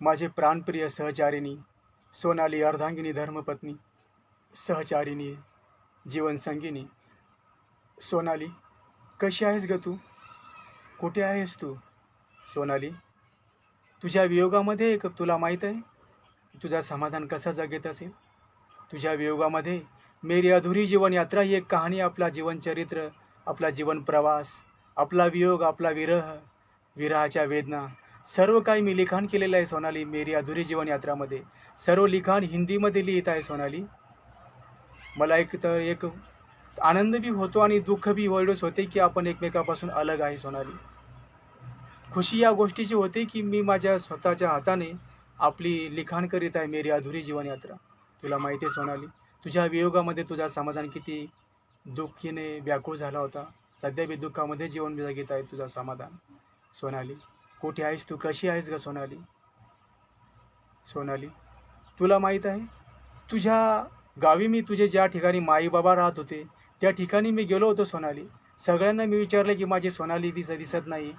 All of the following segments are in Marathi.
माझे प्राणप्रिय सहचारिणी सोनाली अर्धांगिनी धर्मपत्नी सहचारिणी जीवनसंगिनी. सोनाली कशी आहेस ग तू? कुठे आहेस तू? सोनाली तुझ्या वियोगामध्ये एक तुला माहीत आहे? तुझा समाधान कसा जगेत असेल? तुझ्या वियोगामध्ये मेरी अधुरी जीवनयात्रा ही एक कहाणी आपला जीवनचरित्र आपला जीवन प्रवास आपला वियोग आपला विरह विरहाच्या वेदना सर्व काही मी लिखाण केलेलं आहे सोनाली मेरी अधुरी जीवन यात्रामध्ये. सर्व लिखाण हिंदीमध्ये लिहित आहे सोनाली. मला एक तर एक आनंद बी होतो आणि दुःख बी एवढंच होते की आपण एकमेकापासून अलग आहे सोनाली. खुशी या गोष्टीची होते की मी माझ्या स्वतःच्या हाताने आपली लिखाण करीत आहे मेरी अधुरी जीवन यात्रा. तुला माहिती आहे सोनाली तुझ्या वियोगामध्ये तुझा समाधान किती दुःखीने व्याकुळ झाला होता. सध्या बी दुःखामध्ये जीवन जगीत आहे तुझा समाधान. सोनाली कुठे आहेस तू? कशी आहेस ग सोनाली? सोनाली तुला माहीत आहे तुझ्या गावी मी तुझे ज्या ठिकाणी माई बाबा राहत होते त्या ठिकाणी मी गेलो होतो सोनाली. सगळ्यांना मी विचारलं की माझी सोनाली दिस दिसत नाही.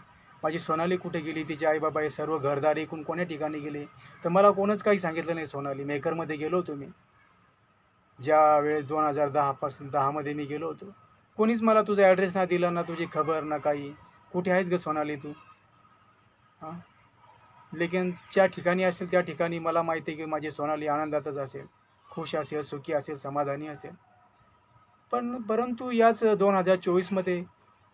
माझी सोनाली कुठे गेली? तिचे आईबाबा हे सर्व घरदार एकूण कोण्या ठिकाणी गेले? तर मला कोणच काही सांगितलं नाही सोनाली. मेकरमध्ये गेलो होतो मी. ज्या वेळेस दोन हजार दहापासून दहामध्ये मी गेलो होतो. कोणीच मला तुझा ॲड्रेस ना दिला ना तुझी खबर ना काही. कुठे आहेस ग सोनाली तू? हां. लेकिन ज्या ठिकाणी असेल त्या ठिकाणी मला माहिती आहे की माझी सोनाली आनंदातच असेल खुश असेल सुखी असेल समाधानी असेल. पण परंतु याच दोन हजार चोवीसमध्ये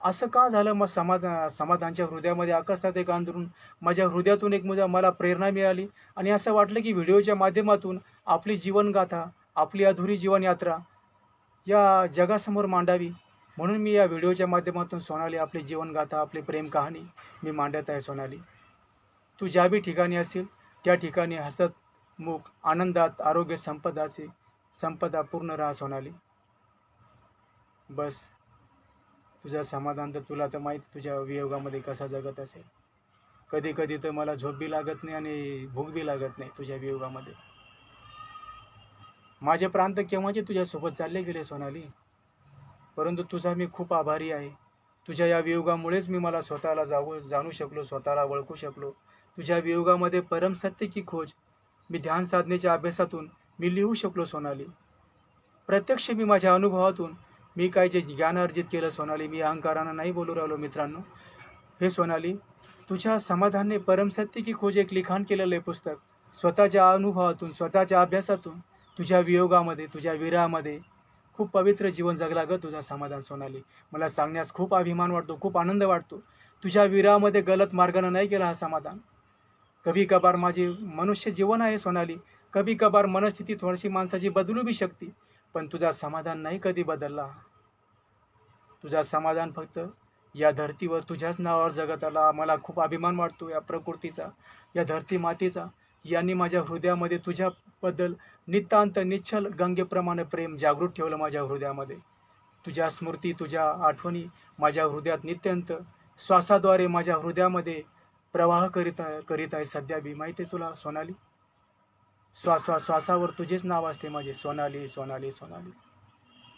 असं का झालं? मग समाधान समाधानच्या हृदयामध्ये आकाशात एक अंधरून माझ्या हृदयातून एक मुदा मला प्रेरणा मिळाली आणि असं वाटलं की व्हिडिओच्या माध्यमातून आपली जीवनगाथा आपली अधुरी जीवनयात्रा या जगासमोर मांडावी. म्हणून मी या व्हिडिओच्या माध्यमातून सोनाली आपली जीवनगाथा आपली प्रेम कहाणी मी मांडत आहे सोनाली. तू ज्या बी ठिकाणी असेल त्या ठिकाणी हसत मुख आनंदात आरोग्य संपदाचे संपदा पूर्ण राहा सोनाली. बस. तुझं समाधान तर तुला तर माहीत तुझ्या वियोगामध्ये कसा जगत असेल. कधी कधी तर मला झोप बी लागत नाही आणि भूक बी लागत नाही तुझ्या वियोगामध्ये. माझे प्रांत केव्हाचे तुझ्यासोबत चालले गेले सोनाली? परंतु तुझा मी खूप आभारी आहे. तुझ्या या वियोगामुळेच मी मला स्वतःला जागू जाणू शकलो स्वतःला ओळखू शकलो. तुझ्या वियोगामध्ये परमसत्य की खोज मी ध्यान साधनेच्या अभ्यासातून मी लिहू शकलो सोनाली. प्रत्यक्ष मी माझ्या अनुभवातून मी काय जे ज्ञान अर्जित केलं सोनाली मी अहंकारानं नाही बोलू राहिलो मित्रांनो. हे सोनाली तुझ्या समाधानने परमसत्य की खोज एक लिखाण केलेलं आहे पुस्तक. स्वतःच्या अनुभवातून स्वतःच्या अभ्यासातून तुझ्या वियोगामध्ये तुझ्या विरामध्ये खूप पवित्र जीवन जगला ग तुझा समाधान सोनाली. मला सांगण्यास खूप अभिमान वाटतो खूप आनंद वाटतो. तुझ्या विरहामध्ये गलत मार्गानं नाही केला हा समाधान. कभी कभार माझे मनुष्य जीवन आहे सोनाली. कभी कभार मनस्थिती थोडीशी माणसाची बदलू बी शकते पण तुझा समाधान नाही कधी बदलला. तुझा समाधान फक्त या धर्तीवर तुझ्याच नावावर जगत आला. मला खूप अभिमान वाटतो या प्रकृतीचा या धरती मातीचा. यांनी माझ्या हृदयामध्ये तुझ्याबद्दल नितांत निच्छल गंगेप्रमाणे प्रेम जागृत ठेवलं माझ्या हृदयामध्ये. तुझ्या स्मृती तुझ्या आठवणी माझ्या हृदयात नित्यंत श्वासाद्वारे माझ्या हृदयामध्ये प्रवाह करीत आहे करीत आहे सध्या बी. माहिती आहे तुला सोनाली? श्वासा श्वासावर तुझेच नाव असते माझे. सोनाली सोनाली सोनाली.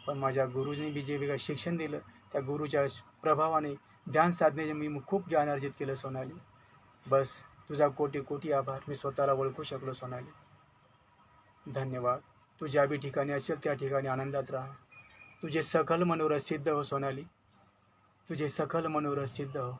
पण माझ्या गुरुजींनी बी जे वेगळं शिक्षण दिलं त्या गुरुच्या प्रभावाने ध्यान साधनेचे मी खूप ज्ञान अर्जित केलं सोनाली. बस. तुझा कोटी कोटी आभार. मी स्वतःला ओळखू शकलो सोनाली. धन्यवाद. तू ज्या बी ठिकाणी असेल त्या ठिकाणी आनंदात राहा. तुझे सकल मनोरथ सिद्ध हो सोनाली. तुझे सकल मनोरथ सिद्ध हो.